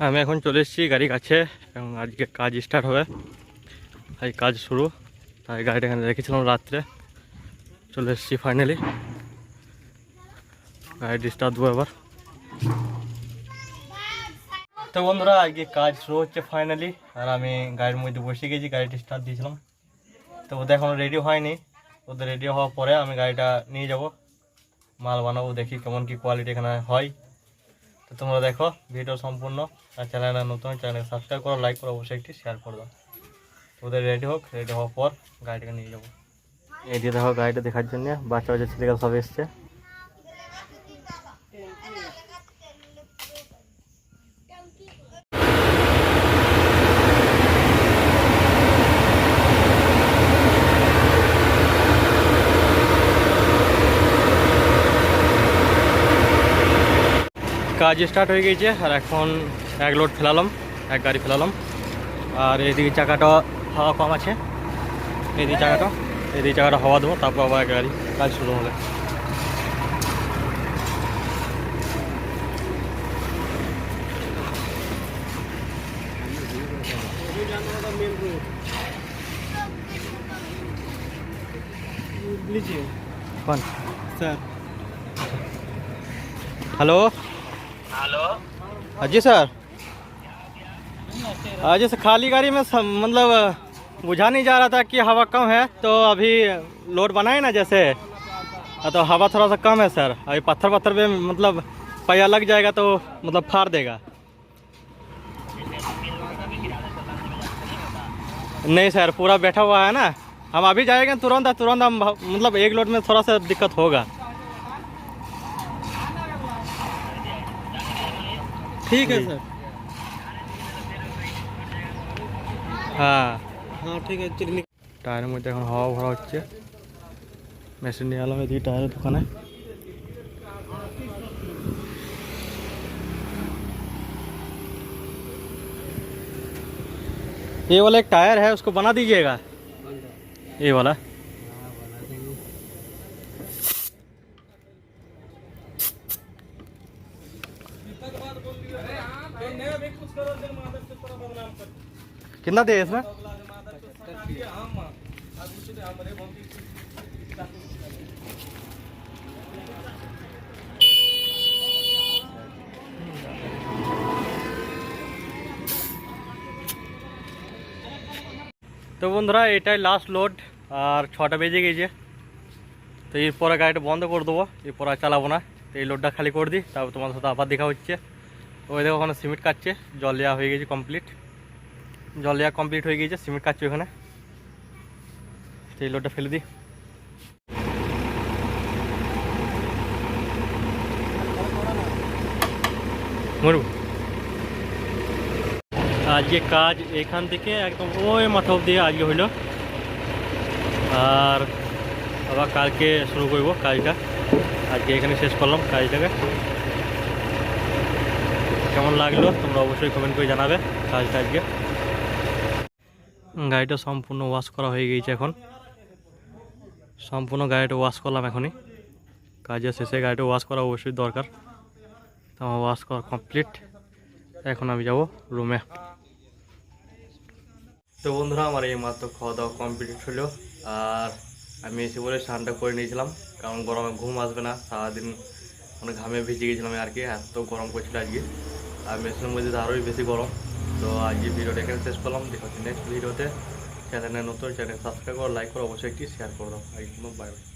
আমি এখন চলে এসেছি গাড়ি কাছে, এবং আজকে কাজ স্টার্ট হবে। আজ কাজ শুরু, তাই গাড়িটা এখানে রেখেছিলাম রাত্রে। চলে এসেছি ফাইনালি গাড়ি স্টার্ট দেবো এবার। তো বন্ধুরা, আজকে কাজ শুরু হচ্ছে ফাইনালি আর আমি গাড়ির মধ্যে বসে গেছি, গাড়িটা স্টার্ট দিয়েছিলাম। তো ওদের এখনও রেডি হয়নি। ওদের রেডি হওয়ার পরে আমি গাড়িটা নিয়ে যাব। মাল বানাবো, দেখি কেমন কি কোয়ালিটি এখানে হয়। তো তোমরা দেখো ভিডিও সম্পূর্ণ। আর চ্যানেলটা নতুন চ্যানেল সাবস্ক্রাইব করো লাইক করো, অবশ্যই একটি শেয়ার করে দাও। রেডি হোক রেডি হওয়ার পর গাড়িটাকে নিয়ে যাব। এই দিয়ে দেখো, গাড়িটা দেখার জন্য বাচ্চা বাচ্চা ছেলেগুলো সব এসছে। কাজ স্টার্ট হয়ে গেছে আর এখন এক লোড ফেলালাম এক গাড়ি ফেলালাম আর এদিকে চাকাটা হাওয়া কম আছে এদিকে চাকাটা এদিকে চাকাটা হাওয়া দেবো তারপর আবার এক গাড়ি কাজ শুরু হবে लीजिए कौन सर हेलो hello. हाँ जी सर। हाँ जी सर खाली गाड़ी में मतलब बुझा नहीं जा रहा था कि हवा कम है तो अभी लोड बनाए ना जैसे। हाँ, तो हवा थोड़ा सा कम है सर। अभी पत्थर पत्थर पे मतलब पहिया लग जाएगा तो मतलब फाड़ देगा। नहीं सर पूरा बैठा हुआ है ना। हम अभी जाएँगे तुरंत तुरंत हम मतलब एक लोड में थोड़ा सा दिक्कत होगा। ठीक है सर হ্যাঁ हाँ ठीक है चलिए টায়ারের মধ্যে এখন হাওয়া ভরা হচ্ছে মেশিন নিয়ে এলাম এদিকে টায়ারের দোকানে ये वाला एक टायर है उसको बना दीजिएगा ये वाला कितना दे इसमें তো বন্ধুরা এটাই লাস্ট লোড আর ছটা বেজে গেছে তো এরপরে গাড়িটা বন্ধ করে দেবো এরপর আর চালাবো না এই লোডটা খালি করে দিই, তারপর তোমাদের সাথে আবার দেখা হচ্ছে। ওই দেখো ওখানে সিমেন্ট কাটছে, জল দেওয়া হয়ে গেছে কমপ্লিট জল দেওয়া কমপ্লিট হয়ে গেছে, সিমেন্ট কাটছে ওখানে। এই লোডটা ফেলে দিই। আজকে কাজ এখান থেকে একদম ওই মাথা অব্দি আজকে হইল আর আবার কালকে শুরু করব কাজটা। আজকে এখানে শেষ করলাম কাজটাকে কেমন লাগল তোমরা অবশ্যই কমেন্ট করে জানাবে কাজটা আজকে গাড়িটা সম্পূর্ণ ওয়াশ করা হয়ে গিয়েছে এখন। সম্পূর্ণ গাড়িটা ওয়াশ করলাম এখনই। কাজের শেষে গাড়িটা ওয়াশ করা অবশ্যই দরকার। আমার ওয়াশ করা কমপ্লিট এখন আমি যাব রুমে তো বন্ধুরা, আমার এই মাত্র খাওয়া দাওয়া কমপ্লিট হলো। আর আমি এসে বলে স্নানটা করে নিয়েছিলাম, কারণ গরমে ঘুম আসবে না, সারাদিন মানে ঘামে ভিজে গেছিলাম আর কি, এত গরম করছিল আজকে। আর মেশিনের মধ্যে আরোই বেশি গরম। তো আজকে ভিডিওটা এখানে শেষ করলাম। দেখা হচ্ছে নেক্সট ভিডিওতে। চ্যানেলে নতুন চ্যানেল সাবস্ক্রাইব করো লাইক করো, অবশ্যই একটি শেয়ার করে দাও। Bye bye